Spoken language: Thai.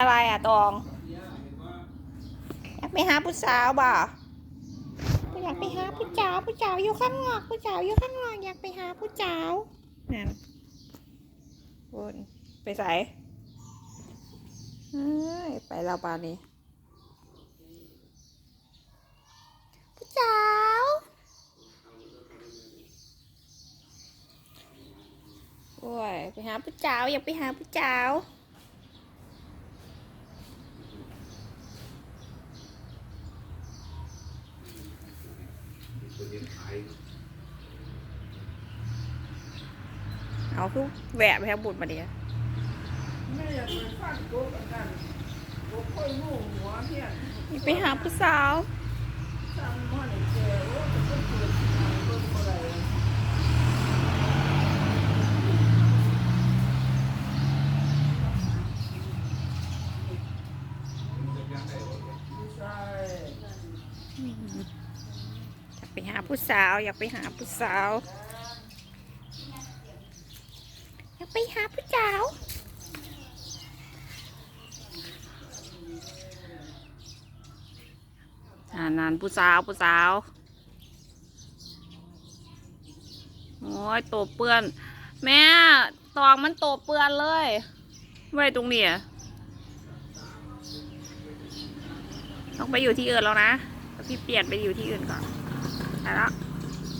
อะไรอะตอง อยากไปหาผู้สาวบ่อยากไปหาผู้สาวผู้สาวอยู่ข้างนอกผู้สาวอยู่ข้างนอกอยากไปหาผู้สาวนั่นวนไปใส่เอ้ยไปเราปานนี้ผู้สาวโอ้ยไปหาผู้สาวอยากไปหาผู้สาว เอาคือแหวะไปครับบุญมาเดียวไม่อยากไปฟันโกกันกันโกค่อยงูหัวเพี้ยนไปหาผู้สาวสั่งมันเจอโอ้จะเป็นตัวทางเบิ่งบ่ได้ไม่ใช่ อยากไปหา ผู้สาว อยากไปหาผู้สาว อยากไปหาผู้สาวอ่านานผู้สาวผู้สาวโอ้ยโตเปื้อน แม่ตองมันโตเปื้อนเลยไว้ตรงนี้ต้องไปอยู่ที่อื่นแล้วนะ พี่เปลี่ยนไปอยู่ที่อื่นก่อน ไปแล้ว